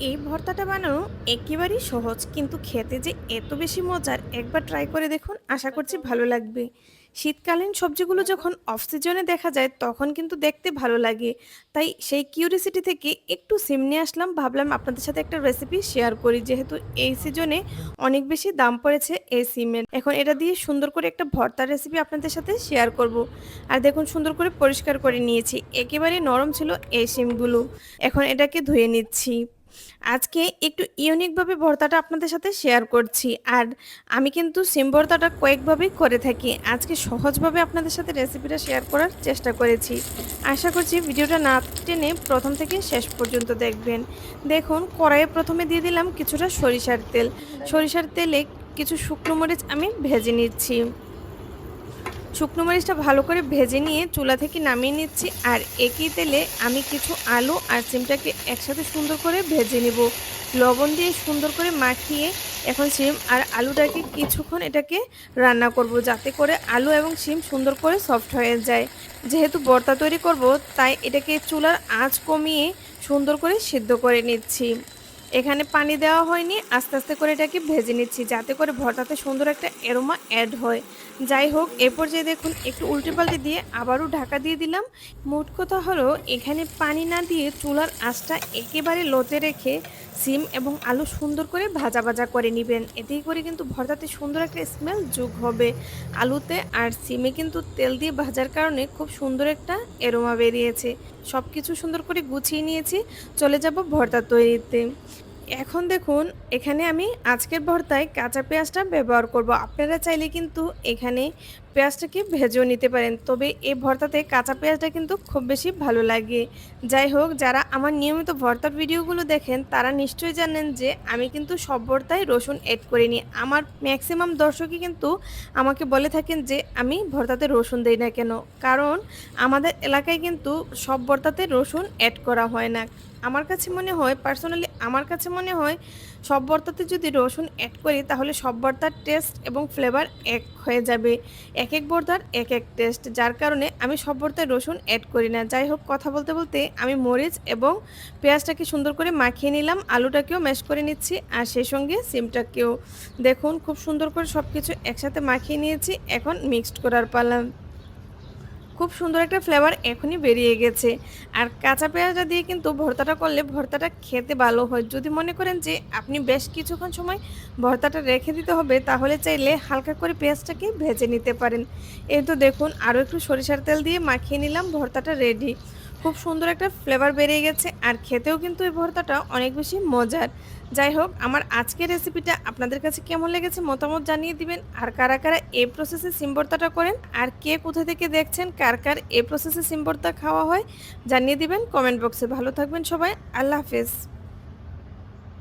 এই ভর্তাটা বানানো একেবারেই সহজ, কিন্তু খেতে যে এত বেশি মজার, একবার ট্রাই করে দেখুন, আশা করছি ভালো লাগবে। শীতকালীন সবজিগুলো যখন অফ সিজনে দেখা যায়, তখন কিন্তু দেখতে ভালো লাগে। তাই সেই কিউরিসিটি থেকে একটু সিম নিয়ে আসলাম, ভাবলাম আপনাদের সাথে একটা রেসিপি শেয়ার করি। যেহেতু এই সিজনে অনেক বেশি দাম পড়েছে এই সিমের। এখন এটা দিয়ে সুন্দর করে একটা ভর্তার রেসিপি আপনাদের সাথে শেয়ার করব। আর দেখুন, সুন্দর করে পরিষ্কার করে নিয়েছি। একেবারে নরম ছিল এই সিমগুলো। এখন এটাকে ধুয়ে নিচ্ছি। আজকে একটু ইউনিকভাবে ভর্তাটা আপনাদের সাথে শেয়ার করছি। আর আমি কিন্তু সিম ভর্তাটা কয়েকভাবেই করে থাকি। আজকে সহজভাবে আপনাদের সাথে রেসিপিটা শেয়ার করার চেষ্টা করেছি। আশা করছি ভিডিওটা না টেনে প্রথম থেকে শেষ পর্যন্ত দেখবেন। দেখুন, কড়াইয়ে প্রথমে দিয়ে দিলাম কিছুটা সরিষার তেল। সরিষার তেলে কিছু শুকনো মরিচ আমি ভেজে নিচ্ছি। শুকনো মরিচটা ভালো করে ভেজে নিয়ে চুলা থেকে নামিয়ে নিচ্ছি। আর একই তেলে আমি কিছু আলু আর সিমটাকে একসাথে সুন্দর করে ভেজে নেব। লবণ দিয়ে সুন্দর করে মাখিয়ে এখন সিম আর আলুটাকে কিছুক্ষণ এটাকে রান্না করব যাতে করে আলু এবং সিম সুন্দর করে সফট হয়ে যায়। যেহেতু বর্তা তৈরি করব, তাই এটাকে চুলার আঁচ কমিয়ে সুন্দর করে সিদ্ধ করে নিচ্ছি। এখানে পানি দেওয়া হয়নি। আস্তে আস্তে করে এটাকে ভেজে নিচ্ছি, যাতে করে ভর্তাতে সুন্দর একটা এরোমা অ্যাড হয়। যাই হোক এ পর্যায়ে দেখুন, একটু উল্টে পাল্টে দিয়ে আবারও ঢাকা দিয়ে দিলাম। মোট কথা হলো, এখানে পানি না দিয়ে চুলার আঁচটা একেবারে লোতে রেখে সিম এবং আলু সুন্দর করে ভাজা ভাজা করে নেবেন। এতেই করে কিন্তু ভর্তাতে সুন্দর একটা স্মেল যোগ হবে। আলুতে আর সিমে কিন্তু তেল দিয়ে ভাজার কারণে খুব সুন্দর একটা এরোমা বেরিয়েছে। সব কিছু সুন্দর করে গুছিয়ে নিয়েছি। চলে যাব ভর্তা তৈরিতে। এখন দেখুন, এখানে আমি আজকের ভর্তায় কাঁচা পেঁয়াজটা ব্যবহার করব। আপনারা চাইলে কিন্তু এখানে পেঁয়াজটাকে ভেজেও নিতে পারেন। তবে এই ভর্তাতে কাঁচা পেঁয়াজটা কিন্তু খুব বেশি ভালো লাগে। যাই হোক, যারা আমার নিয়মিত ভর্তার ভিডিওগুলো দেখেন, তারা নিশ্চয়ই জানেন যে আমি কিন্তু সব ভর্তায় রসুন এড করিনি। আমার ম্যাক্সিমাম দর্শকই কিন্তু আমাকে বলে থাকেন যে আমি ভর্তাতে রসুন দেই না কেন। কারণ আমাদের এলাকায় কিন্তু সব ভর্তাতে রসুন অ্যাড করা হয় না। আমার কাছে মনে হয় পার্সোনালি আমার কাছে মনে হয়, সব ভর্তাতে যদি রসুন অ্যাড করি, তাহলে সব ভর্তার টেস্ট এবং ফ্লেভার এক হয়ে যাবে। এক এক ভর্তার এক এক টেস্ট যার কারণে আমি সব ভর্তায় রসুন অ্যাড করি না। যাই হোক, কথা বলতে বলতে আমি মরিচ এবং পেঁয়াজটাকে সুন্দর করে মাখিয়ে নিলাম, আলুটাকেও ম্যাশ করে নিচ্ছি, আর সেই সঙ্গে সিমটাকেও। দেখুন, খুব সুন্দর করে সব কিছু একসাথে মাখিয়ে নিয়েছি, এখন মিক্সড করার পালাম খুব সুন্দর একটা ফ্লেভার এখনই বেরিয়ে গেছে। আর কাঁচা পেঁয়াজটা দিয়ে কিন্তু ভর্তাটা করলে ভর্তাটা খেতে ভালো হয়। যদি মনে করেন যে আপনি বেশ কিছুক্ষণ সময় ভর্তাটা রেখে দিতে হবে, তাহলে চাইলে হালকা করে পেঁয়াজটাকে ভেজে নিতে পারেন। এই তো দেখুন, আরও একটু সরিষার তেল দিয়ে মাখিয়ে নিলাম, ভর্তাটা রেডি খুব সুন্দর একটা ফ্লেভার বেরিয়ে গেছে আর খেতেও কিন্তু এই ভর্তাটা অনেক বেশি মজার। যাই হোক, আমার আজকের রেসিপিটা আপনাদের কাছে কেমন লেগেছে মতামত জানিয়ে দিবেন। আর কারা কারা এই প্রসেসে সিম ভর্তাটা করেন? আর কে কোথা থেকে দেখছেন? কার কার এই প্রসেসে সিম ভর্তা খাওয়া হয়? জানিয়ে দিবেন। কমেন্ট বক্সে ভালো থাকবেন সবাই। আল্লাহ হাফেজ।